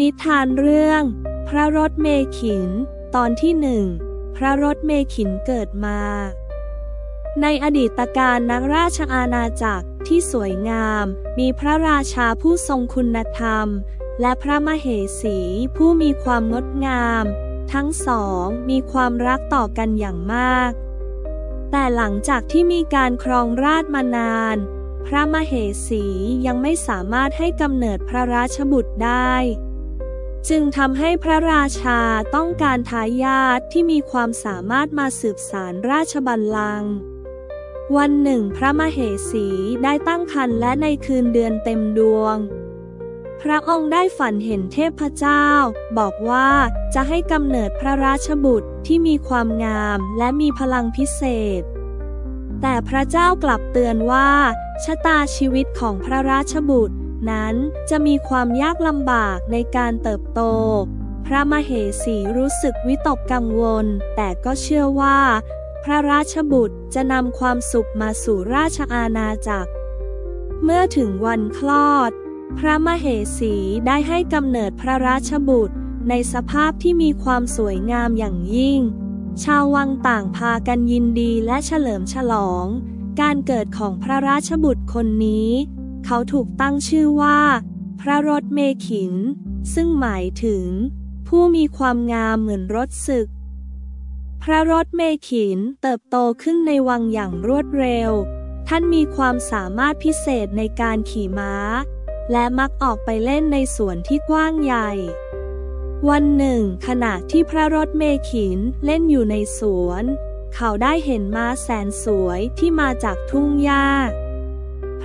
นิทานเรื่อง พระรถเมขิน ตอนที่หนึ่งพระรถเมขินเกิดมา ในอดีตการนักราชอาณาจักรที่สวยงาม มีพระราชาผู้ทรงคุณธรรม และพระมเหสีผู้มีความงดงาม ทั้งสองมีความรักต่อกันอย่างมาก แต่หลังจากที่มีการครองราชมานาน พระมเหสียังไม่สามารถให้กำเนิดพระราชบุตรได้ จึงทำให้พระราชาต้องการทายาทที่มีความสามารถมาสืบสารราชบัลลังก์วันหนึ่งพระมเหสีได้ตั้งครรภ์และในคืนเดือนเต็มดวง พระองค์ได้ฝันเห็นเทพเจ้า บอกว่าจะให้กำเนิดพระราชบุตรที่มีความงามและมีพลังพิเศษ แต่พระเจ้ากลับเตือนว่าชะตาชีวิตของพระราชบุตร นั้นจะมีความยากลำบากในการเติบโต พระมเหสีรู้สึกวิตกกังวล แต่ก็เชื่อว่า พระราชบุตรจะนำความสุขมาสู่ราชอาณาจักร เมื่อถึงวันคลอด พระมเหสีได้ให้กำเนิดพระราชบุตรในสภาพที่มีความสวยงามอย่างยิ่ง ชาววังต่างพากันยินดีและเฉลิมฉลอง การเกิดของพระราชบุตรคนนี้ เขาถูกตั้งชื่อว่า พระรถเมขิน ซึ่งหมายถึง ผู้มีความงามเหมือนรถศึก พระรถเมขินเติบโตขึ้นในวังอย่างรวดเร็ว ท่านมีความสามารถพิเศษในการขี่ม้า และมักออกไปเล่นในสวนที่กว้างใหญ่ วันหนึ่ง ขณะที่พระรถเมขินเล่นอยู่ในสวน เขาได้เห็นม้าแสนสวยที่มาจากทุ่งหญ้า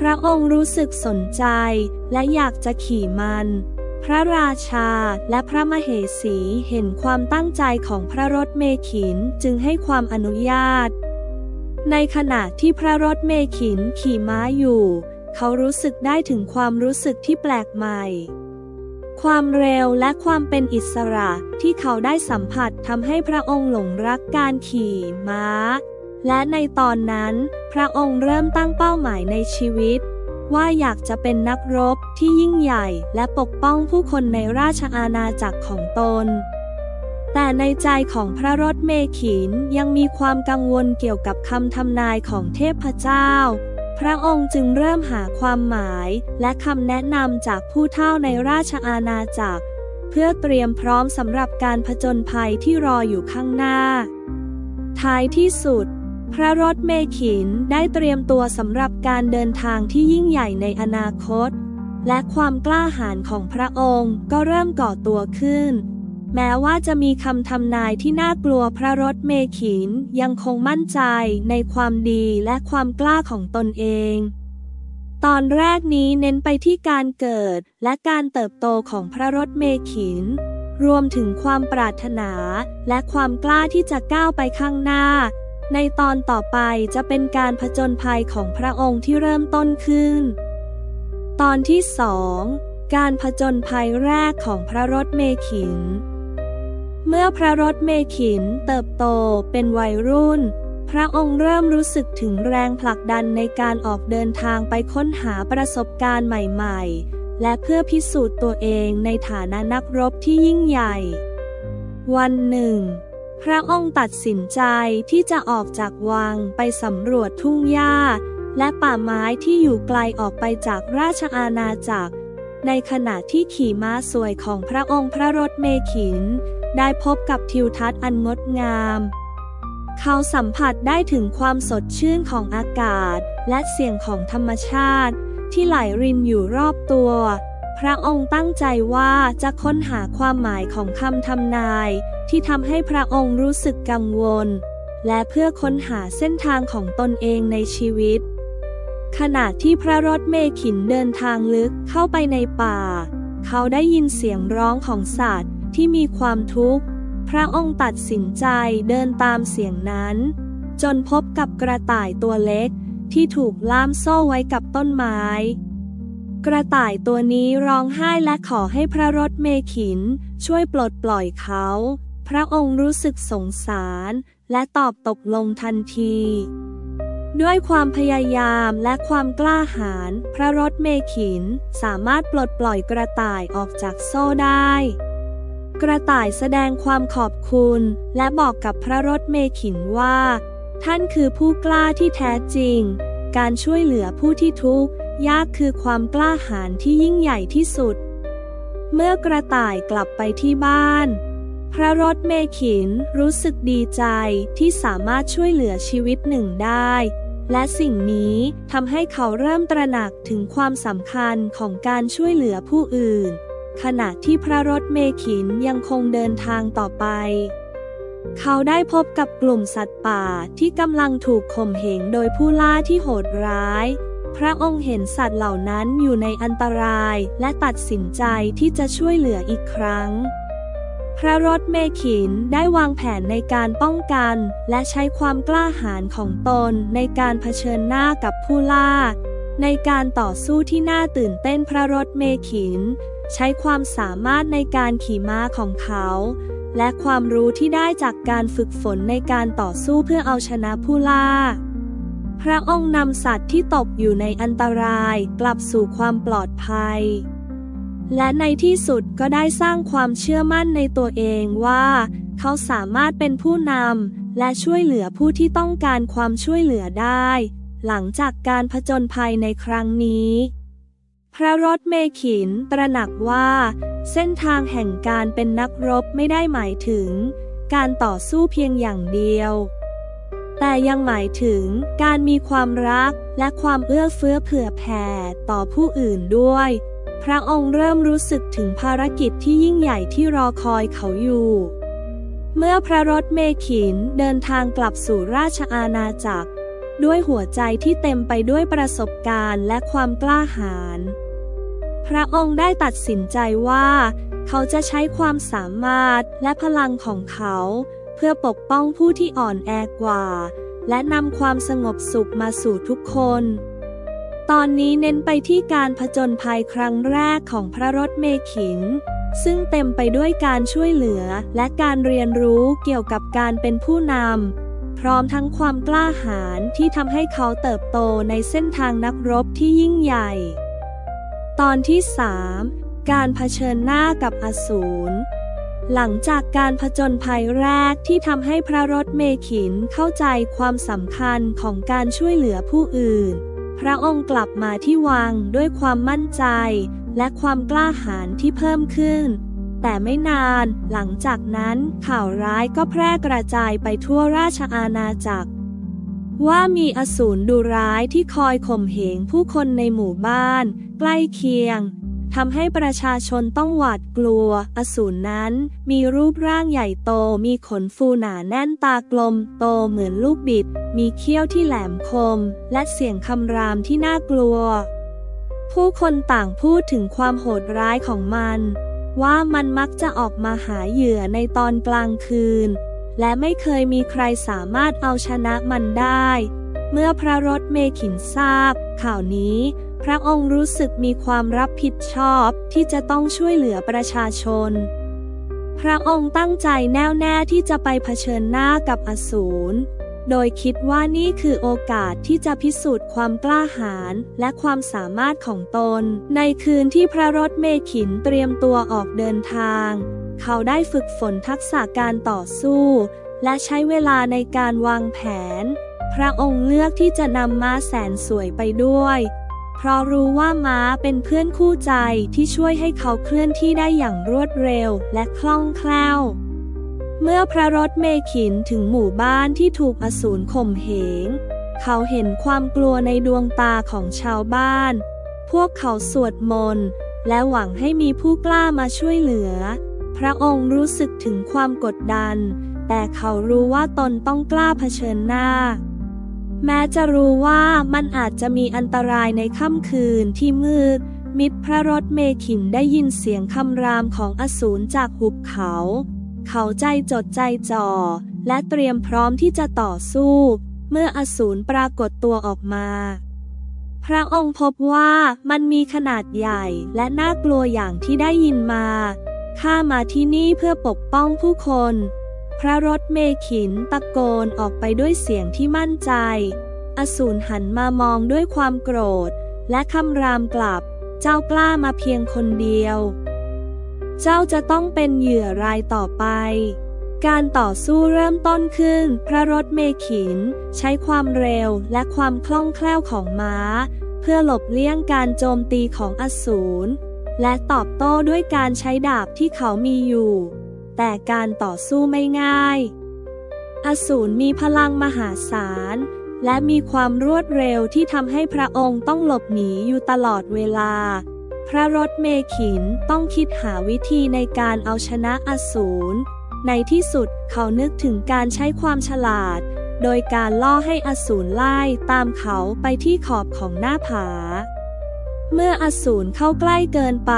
พระองค์รู้สึกสนใจและอยากจะขี่มัน พระราชาและพระมเหสีเห็นความตั้งใจของพระรถเมขินจึงให้ความอนุญาต ในขณะที่พระรถเมขินขี่ม้าอยู่ เขารู้สึกได้ถึงความรู้สึกที่แปลกใหม่ ความเร็วและความเป็นอิสระที่เขาได้สัมผัสทำให้พระองค์หลงรักการขี่ม้า และในตอนนั้น พระองค์เริ่มตั้งเป้าหมายในชีวิต ว่าอยากจะเป็นนักรบที่ยิ่งใหญ่และปกป้องผู้คนในราชอาณาจักรของตน แต่ในใจของพระรถเมขินยังมีความกังวลเกี่ยวกับคำทำนายของเทพเจ้า พระองค์จึงเริ่มหาความหมายและคำแนะนำจากผู้เฒ่าในราชอาณาจักร เพื่อเตรียมพร้อมสำหรับการผจญภัยที่รออยู่ข้างหน้า ท้ายที่สุด พระรถเมขินได้เตรียมตัวสำหรับการเดินทางที่ยิ่งใหญ่ในอนาคต และความกล้าหาญของพระองค์ก็เริ่มก่อตัวขึ้น แม้ว่าจะมีคำทำนายที่น่ากลัวพระรถเมขินยังคงมั่นใจในความดีและความกล้าของตนเอง ตอนแรกนี้เน้นไปที่การเกิดและการเติบโตของพระรถเมขินรวมถึงความปรารถนาและความกล้าที่จะก้าวไปข้างหน้า ในตอนต่อไปจะเป็นการผจญภัยของพระองค์ที่เริ่มต้นขึ้น ตอนที่สองการผจญภัยแรกของพระรถเมขิน เมื่อพระรถเมขินเติบโตเป็นวัยรุ่น พระองค์เริ่มรู้สึกถึงแรงผลักดันในการออกเดินทางไปค้นหาประสบการณ์ใหม่ๆ และเพื่อพิสูจน์ตัวเองในฐานะนักรบที่ยิ่งใหญ่ วันหนึ่ง พระองค์ตัดสินใจที่จะออกจากวังไปสำรวจทุ่งหญ้า และป่าไม้ที่อยู่ไกลออกไปจากราชอาณาจักร ในขณะที่ขี่ม้าสวยของพระองค์พระรถเมขิน ได้พบกับทิวทัศน์อันงดงาม เขาสัมผัสได้ถึงความสดชื่นของอากาศ และเสียงของธรรมชาติ ที่ไหลรินอยู่รอบตัว พระองค์ตั้งใจว่าจะค้นหาความหมายของคำทำนาย ที่ทำให้พระองค์รู้สึกกังวล และเพื่อค้นหาเส้นทางของตนเองในชีวิต ขณะที่พระรถเมขินเดินทางลึกเข้าไปในป่า เขาได้ยินเสียงร้องของสัตว์ที่มีความทุกข์ พระองค์ตัดสินใจเดินตามเสียงนั้น จนพบกับกระต่ายตัวเล็กที่ถูกล่ามโซ่ไว้กับต้นไม้ กระต่ายตัวนี้ร้องไห้และขอให้พระรถเมขินช่วยปลดปล่อยเขา พระองค์รู้สึกสงสาร และตอบตกลงทันที ด้วยความพยายามและความกล้าหาญพระรถเมขินสามารถปลดปล่อยกระต่ายออกจากโซ่ได้ กระต่ายแสดงความขอบคุณ และบอกกับพระรถเมขินว่า ท่านคือผู้กล้าที่แท้จริง การช่วยเหลือผู้ที่ทุกข์ยากคือความกล้าหาญที่ยิ่งใหญ่ที่สุด เมื่อกระต่ายกลับไปที่บ้าน พระรถเมขินรู้สึกดีใจที่สามารถช่วยเหลือชีวิตหนึ่งได้ และสิ่งนี้ทำให้เขาเริ่มตระหนักถึงความสำคัญของการช่วยเหลือผู้อื่น ขณะที่พระรถเมขินยังคงเดินทางต่อไป เขาได้พบกับกลุ่มสัตว์ป่าที่กำลังถูกข่มเหงโดยผู้ล่าที่โหดร้าย พระองค์เห็นสัตว์เหล่านั้นอยู่ในอันตรายและตัดสินใจที่จะช่วยเหลืออีกครั้ง พระรถเมขินได้วางแผนในการป้องกัน และใช้ความกล้าหาญของตนในการเผชิญหน้ากับผู้ล่า ในการต่อสู้ที่น่าตื่นเต้นพระรถเมขิน ใช้ความสามารถในการขี่ม้าของเขา และความรู้ที่ได้จากการฝึกฝนในการต่อสู้เพื่อเอาชนะผู้ล่า พระองค์นำสัตว์ที่ตกอยู่ในอันตรายกลับสู่ความปลอดภัย และในที่สุดก็ได้สร้างความเชื่อมั่นในตัวเองว่า เขาสามารถเป็นผู้นำและช่วยเหลือผู้ที่ต้องการความช่วยเหลือได้ หลังจากการผจญภัยในครั้งนี้ พระรถเมขินตระหนักว่า เส้นทางแห่งการเป็นนักรบไม่ได้หมายถึง การต่อสู้เพียงอย่างเดียว แต่ยังหมายถึงการมีความรักและความเอื้อเฟื้อเผื่อแผ่ต่อผู้อื่นด้วย พระองค์เริ่มรู้สึกถึงภารกิจที่ยิ่งใหญ่ที่รอคอยเขาอยู่ เมื่อพระรถเมขินเดินทางกลับสู่ราชอาณาจักร ด้วยหัวใจที่เต็มไปด้วยประสบการณ์และความกล้าหาญ พระองค์ได้ตัดสินใจว่า เขาจะใช้ความสามารถและพลังของเขา เพื่อปกป้องผู้ที่อ่อนแอกว่า และนำความสงบสุขมาสู่ทุกคน ตอนนี้เน้นไปที่การผจญภัยครั้งแรกของพระรถเมขินซึ่งเต็มไปด้วยการช่วยเหลือและการเรียนรู้เกี่ยวกับการเป็นผู้นำ พร้อมทั้งความกล้าหาญที่ทำให้เขาเติบโตในเส้นทางนักรบที่ยิ่งใหญ่ ตอนที่ 3 การเผชิญหน้ากับอสูรหลังจากการผจญภัยแรกที่ทำให้พระรถเมขินเข้าใจความสำคัญของการช่วยเหลือผู้อื่น พระองค์กลับมาที่วังด้วยความมั่นใจ และความกล้าหาญที่เพิ่มขึ้น แต่ไม่นานหลังจากนั้นข่าวร้ายก็แพร่กระจายไปทั่วราชอาณาจักร ว่ามีอสูรดุร้ายที่คอยข่มเหงผู้คนในหมู่บ้าน ใกล้เคียง ทำให้ประชาชนต้องหวาดกลัว อสูรนั้น มีรูปร่างใหญ่โต มีขนฟูหนาแน่นตากลม โตเหมือนลูกบิด มีเขี้ยวที่แหลมคม และเสียงคำรามที่น่ากลัว ผู้คนต่างพูดถึงความโหดร้ายของมัน ว่ามันมักจะออกมาหาเหยื่อในตอนกลางคืน และไม่เคยมีใครสามารถเอาชนะมันได้ เมื่อพระรถเมขินทราบ ข่าวนี้ ระองค์รู้สึกมีความรับผิดชอบที่จะต้องช่วยเหลือประชาชน พระองค์ตั้งใจแน่วแน่ที่จะไปเผชิญหน้ากับอสูร โดยคิดว่านี่คือโอกาสที่จะพิสูจน์ความกล้าหาญและความสามารถของตน ในคืนที่พระรถเมขินเตรียมตัวออกเดินทาง เขาได้ฝึกฝนทักษะการต่อสู้ และใช้เวลาในการวางแผน พระองค์เลือกที่จะนำม้าแสนสวยไปด้วย เพราะรู้ว่าม้าเป็นเพื่อนคู่ใจที่ช่วยให้เขาเคลื่อนที่ได้อย่างรวดเร็วและคล่องแคล่ว เมื่อพระรถเมขินถึงหมู่บ้านที่ถูกอสูรข่มเหง เขาเห็นความกลัวในดวงตาของชาวบ้าน พวกเขาสวดมนต์และหวังให้มีผู้กล้ามาช่วยเหลือ พระองค์รู้สึกถึงความกดดัน แต่เขารู้ว่าตนต้องกล้าเผชิญหน้า แม้จะรู้ว่ามันอาจจะมีอันตรายในค่ำคืนที่มืด มิตรพระรถเมขินได้ยินเสียงคำรามของอสูรจากหุบเขา เขาใจจดใจจ่อ และเตรียมพร้อมที่จะต่อสู้ เมื่ออสูรปรากฏตัวออกมาพระองค์พบว่ามันมีขนาดใหญ่และน่ากลัวอย่างที่ได้ยินมา ข้ามาที่นี่เพื่อปกป้องผู้คน พระรถเมขินตะโกนออกไปด้วยเสียงที่มั่นใจ อสูรหันมามองด้วยความโกรธ และคำรามกลับ เจ้ากล้ามาเพียงคนเดียว เจ้าจะต้องเป็นเหยื่อรายต่อไป การต่อสู้เริ่มต้นขึ้น พระรถเมขิน ใช้ความเร็วและความคล่องแคล่วของม้า เพื่อหลบเลี่ยงการโจมตีของอสูร และตอบโต้ด้วยการใช้ดาบที่เขามีอยู่ แต่การต่อสู้ไม่ง่าย อสูรมีพลังมหาศาล และมีความรวดเร็วที่ทำให้พระองค์ต้องหลบหนีอยู่ตลอดเวลา พระรถเมขินต้องคิดหาวิธีในการเอาชนะอสูร ในที่สุดเขานึกถึงการใช้ความฉลาด โดยการล่อให้อสูรไล่ตามเขาไปที่ขอบของหน้าผา เมื่ออสูรเข้าใกล้เกินไป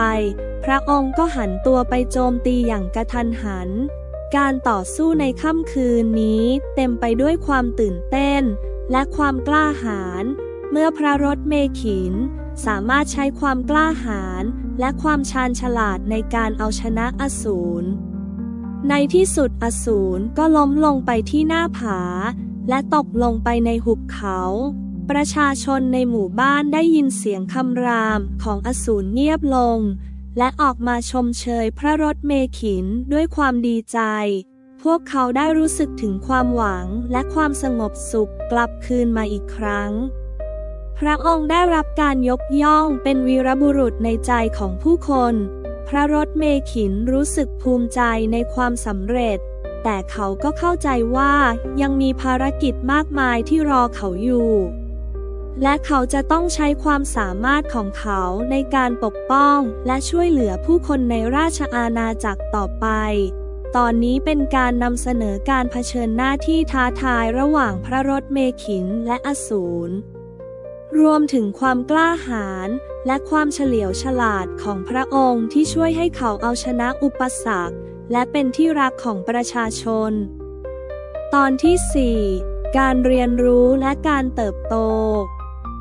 พระองค์ก็หันตัวไปโจมตีอย่างกระทันหัน การต่อสู้ในค่ำคืนนี้เต็มไปด้วยความตื่นเต้น และความกล้าหาญ เมื่อพระรถเมขิน สามารถใช้ความกล้าหาญและความชาญฉลาดในการเอาชนะอสูร ในที่สุดอสูรก็ล้มลงไปที่หน้าผา และตกลงไปในหุบเขา ประชาชนในหมู่บ้านได้ยินเสียงคำรามของอสูรเงียบลง และออกมาชมเชยพระรถเมขินด้วยความดีใจ พวกเขาได้รู้สึกถึงความหวังและความสงบสุขกลับคืนมาอีกครั้ง พระองค์ได้รับการยกย่องเป็นวีรบุรุษในใจของผู้คน พระรถเมขินรู้สึกภูมิใจในความสำเร็จ แต่เขาก็เข้าใจว่ายังมีภารกิจมากมายที่รอเขาอยู่ และเขาจะต้องใช้ความสามารถของเขาในการปกป้องและช่วยเหลือผู้คนในราชอาณาจักรต่อไป ตอนนี้เป็นการนำเสนอการเผชิญหน้าที่ท้าทายระหว่างพระรถเมขินและอสูร รวมถึงความกล้าหาญและความเฉลียวฉลาดของพระองค์ที่ช่วยให้เขาเอาชนะอุปสรรค และเป็นที่รักของประชาชน ตอนที่ 4 การเรียนรู้และการเติบโต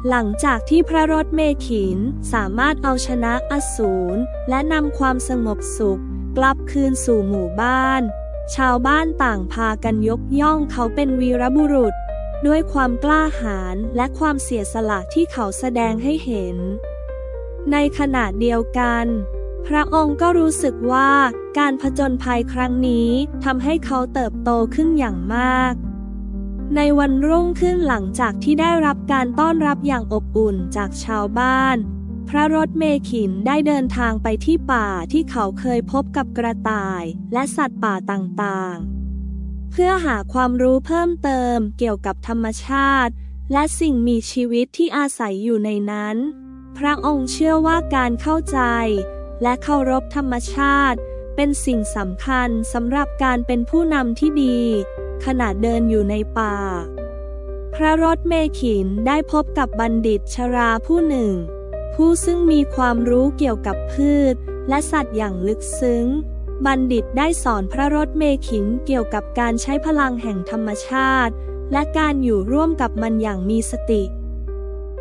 หลังจากที่พระรถเมขินสามารถเอาชนะอสูรและนำความสงบสุข กลับคืนสู่หมู่บ้าน ชาวบ้านต่างพากันยกย่องเขาเป็นวีรบุรุษ ด้วยความกล้าหาญและความเสียสละที่เขาแสดงให้เห็น ในขณะเดียวกัน พระองค์ก็รู้สึกว่าการผจญภัยครั้งนี้ทำให้เขาเติบโตขึ้นอย่างมาก ในวันรุ่งขึ้นหลังจากที่ได้รับการต้อนรับอย่างอบอุ่นจากชาวบ้าน พระรถเมขินได้เดินทางไปที่ป่าที่เขาเคยพบกับกระต่ายและสัตว์ป่าต่างๆ เพื่อหาความรู้เพิ่มเติมเกี่ยวกับธรรมชาติ และสิ่งมีชีวิตที่อาศัยอยู่ในนั้น พระองค์เชื่อว่าการเข้าใจ และเคารพธรรมชาติ เป็นสิ่งสำคัญสำหรับการเป็นผู้นำที่ดี ขณะเดินอยู่ในป่า พระรถเมขินได้พบกับบัณฑิตชราผู้หนึ่ง ผู้ซึ่งมีความรู้เกี่ยวกับพืช และสัตว์อย่างลึกซึ้ง บัณฑิตได้สอนพระรถเมขินเกี่ยวกับการใช้พลังแห่งธรรมชาติ และการอยู่ร่วมกับมันอย่างมีสติ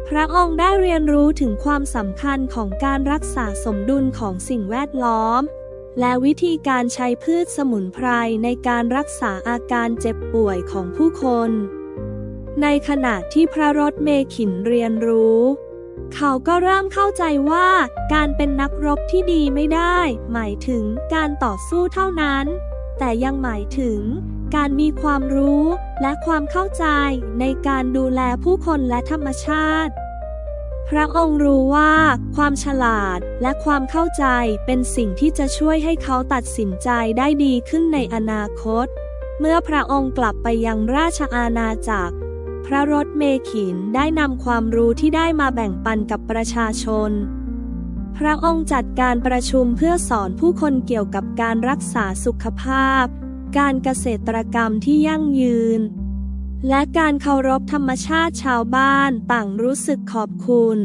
พระองค์ได้เรียนรู้ถึงความสำคัญของการรักษาสมดุลของสิ่งแวดล้อม และวิธีการใช้พืชสมุนไพรในการรักษาอาการเจ็บป่วยของผู้คน ในขณะที่พระรถเมขินเรียนรู้ เขาก็เริ่มเข้าใจว่าการเป็นนักรบที่ดีไม่ได้ หมายถึงการต่อสู้เท่านั้น แต่ยังหมายถึงการมีความรู้และความเข้าใจในการดูแลผู้คนและธรรมชาติ พระองค์รู้ว่า ความฉลาดและความเข้าใจเป็นสิ่งที่จะช่วยให้เขาตัดสินใจได้ดีขึ้นในอนาคต เมื่อพระองค์กลับไปยังราชอาณาจักร พระรถเมขินได้นำความรู้ที่ได้มาแบ่งปันกับประชาชน พระองค์จัดการประชุมเพื่อสอนผู้คนเกี่ยวกับการรักษาสุขภาพ การเกษตรกรรมที่ยั่งยืน และการเคารพธรรมชาติชาวบ้านต่างรู้สึกขอบคุณ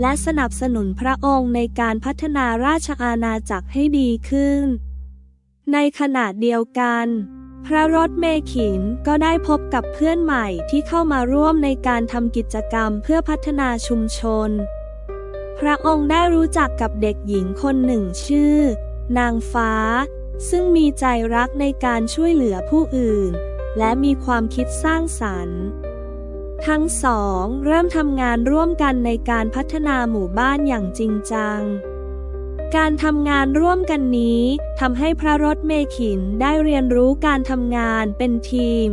และสนับสนุนพระองค์ในการพัฒนาราชอาณาจักรให้ดีขึ้น ในขณะเดียวกัน พระรถเมขินก็ได้พบกับเพื่อนใหม่ที่เข้ามาร่วมในการทำกิจกรรมเพื่อพัฒนาชุมชน พระองค์ได้รู้จักกับเด็กหญิงคนหนึ่งชื่อ นางฟ้า ซึ่งมีใจรักในการช่วยเหลือผู้อื่น และมีความคิดสร้างสรรค์ ทั้งสองเริ่มทำงานร่วมกันในการพัฒนาหมู่บ้านอย่างจริงจัง การทำงานร่วมกันนี้ทำให้พระรถเมขินได้เรียนรู้การทำงานเป็นทีม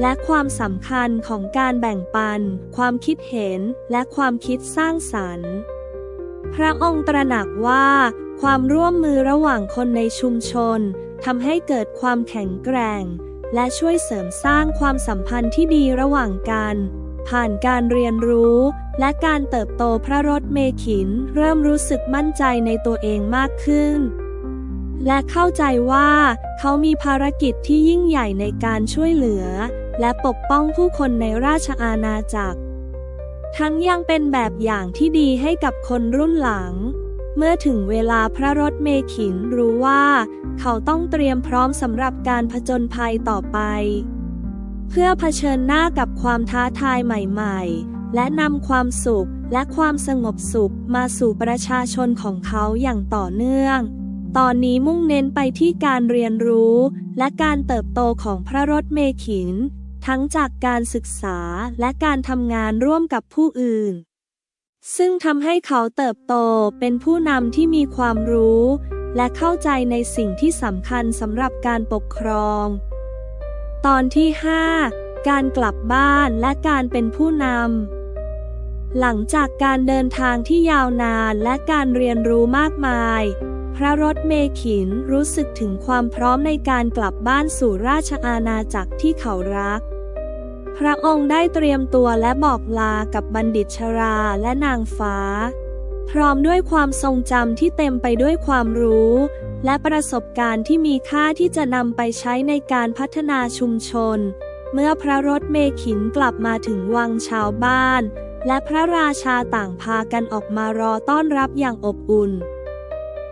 และความสำคัญของการแบ่งปัน ความคิดเห็นและความคิดสร้างสรรค์ พระองค์ตระหนักว่าความร่วมมือระหว่างคนในชุมชนทำให้เกิดความแข็งแกร่ง และช่วยเสริมสร้างความสัมพันธ์ที่ดีระหว่างกัน ผ่านการเรียนรู้ และการเติบโตพระรถเมขิน เริ่มรู้สึกมั่นใจในตัวเองมากขึ้น และเข้าใจว่า เขามีภารกิจที่ยิ่งใหญ่ในการช่วยเหลือ และปกป้องผู้คนในราชอาณาจักร ทั้งยังเป็นแบบอย่างที่ดีให้กับคนรุ่นหลัง เมื่อถึงเวลาพระรถเมขินรู้ว่า เขาต้องเตรียมพร้อมสำหรับการผจญภัยต่อไป เพื่อเผชิญหน้ากับความท้าทายใหม่ๆ และนำความสุขและความสงบสุขมาสู่ประชาชนของเขาอย่างต่อเนื่อง ตอนนี้มุ่งเน้นไปที่การเรียนรู้ และการเติบโตของพระรถเมขิน ทั้งจากการศึกษาและการทำงานร่วมกับผู้อื่น ซึ่งทำให้เขาเติบโตเป็นผู้นำที่มีความรู้ และเข้าใจในสิ่งที่สำคัญสำหรับการปกครอง ตอนที่ 5 การกลับบ้านและการเป็นผู้นำ หลังจากการเดินทางที่ยาวนานและการเรียนรู้มากมาย พระรถเมขินรู้สึกถึงความพร้อมในการกลับบ้านสู่ราชอาณาจักรที่เขารัก พระองค์ได้เตรียมตัวและบอกลากับบัณฑิตชราและนางฟ้า พร้อมด้วยความทรงจำที่เต็มไปด้วยความรู้ และประสบการณ์ที่มีค่าที่จะนำไปใช้ในการพัฒนาชุมชน เมื่อพระรถเมขินกลับมาถึงวังชาวบ้าน และพระราชาต่างพากันออกมารอต้อนรับอย่างอบอุ่น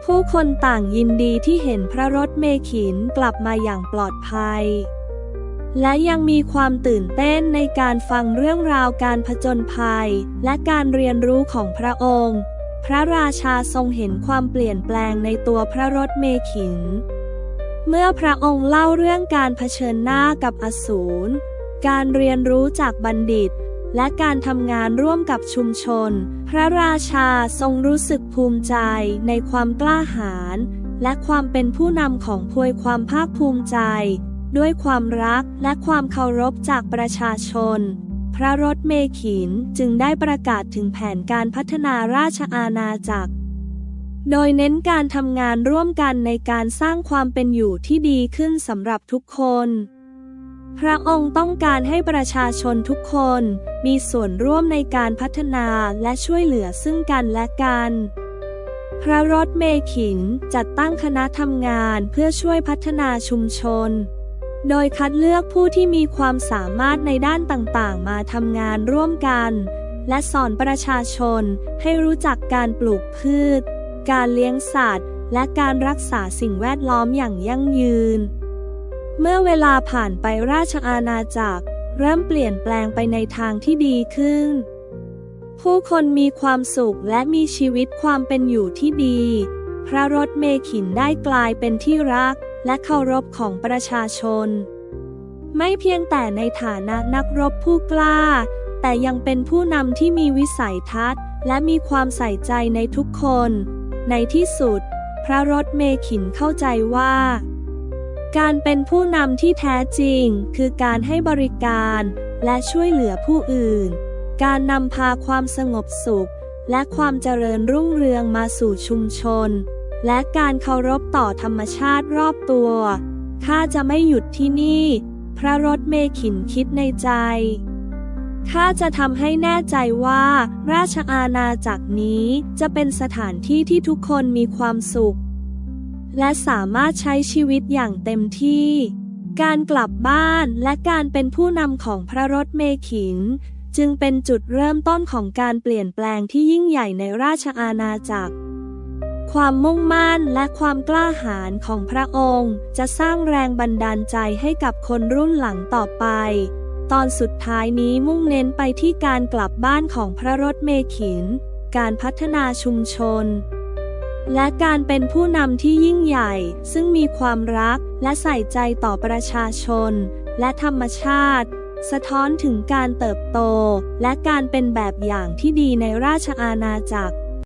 ผู้คนต่างยินดีที่เห็นพระรถเมขินกลับมาอย่างปลอดภัย และยังมีความตื่นเต้นในการฟังเรื่องราวการผจญภัย และการเรียนรู้ของพระองค์ พระราชาทรงเห็นความเปลี่ยนแปลงในตัวพระรถเมขิน เมื่อพระองค์เล่าเรื่องการเผชิญหน้ากับอสูร การเรียนรู้จากบัณฑิต และการทำงานร่วมกับชุมชน พระราชาทรงรู้สึกภูมิใจในความกล้าหาญและความเป็นผู้นำของพวยความภาคภูมิใจ ด้วยความรักและความเคารพจากประชาชน พระรถเมขินจึงได้ประกาศถึงแผนการพัฒนาราชอาณาจักร โดยเน้นการทำงานร่วมกันในการสร้างความเป็นอยู่ที่ดีขึ้นสำหรับทุกคน พระองค์ต้องการให้ประชาชนทุกคนมีส่วนร่วมในการพัฒนาและช่วยเหลือซึ่งกันและกันพระรถเมขินจัดตั้งคณะทำงานเพื่อช่วยพัฒนาชุมชน โดยคัดเลือกผู้ที่มีความสามารถในด้านต่างๆ มาทำงานร่วมกัน และสอนประชาชนให้รู้จักการปลูกพืช การเลี้ยงสัตว์ และการรักษาสิ่งแวดล้อมอย่างยั่งยืน เมื่อเวลาผ่านไปราชอาณาจักร เริ่มเปลี่ยนแปลงไปในทางที่ดีขึ้น ผู้คนมีความสุขและมีชีวิตความเป็นอยู่ที่ดี พระรถเมขินได้กลายเป็นที่รัก และเคารพของประชาชน ไม่เพียงแต่ในฐานะนักรบผู้กล้า แต่ยังเป็นผู้นำที่มีวิสัยทัศน์ และมีความใส่ใจในทุกคน ในที่สุด พระรถเมขินเข้าใจว่า การเป็นผู้นำที่แท้จริง คือการให้บริการและช่วยเหลือผู้อื่น การนำพาความสงบสุข และความเจริญรุ่งเรืองมาสู่ชุมชน และการเคารพต่อธรรมชาติรอบตัว ข้าจะไม่หยุดที่นี่ พระรถเมขินคิดในใจ ข้าจะทำให้แน่ใจว่า ราชอาณาจักรนี้จะเป็นสถานที่ที่ทุกคนมีความสุข และสามารถใช้ชีวิตอย่างเต็มที่ การกลับบ้านและการเป็นผู้นำของพระรถเมขิน จึงเป็นจุดเริ่มต้นของการเปลี่ยนแปลงที่ยิ่งใหญ่ในราชอาณาจักร ความมุ่งมั่นและความกล้าหาญของพระองค์ จะสร้างแรงบันดาลใจให้กับคนรุ่นหลังต่อไป ตอนสุดท้ายนี้มุ่งเน้นไปที่การกลับบ้านของพระรถเมขิน การพัฒนาชุมชน และการเป็นผู้นำที่ยิ่งใหญ่ ซึ่งมีความรักและใส่ใจต่อประชาชน และธรรมชาติ สะท้อนถึงการเติบโต และการเป็นแบบอย่างที่ดีในราชอาณาจักร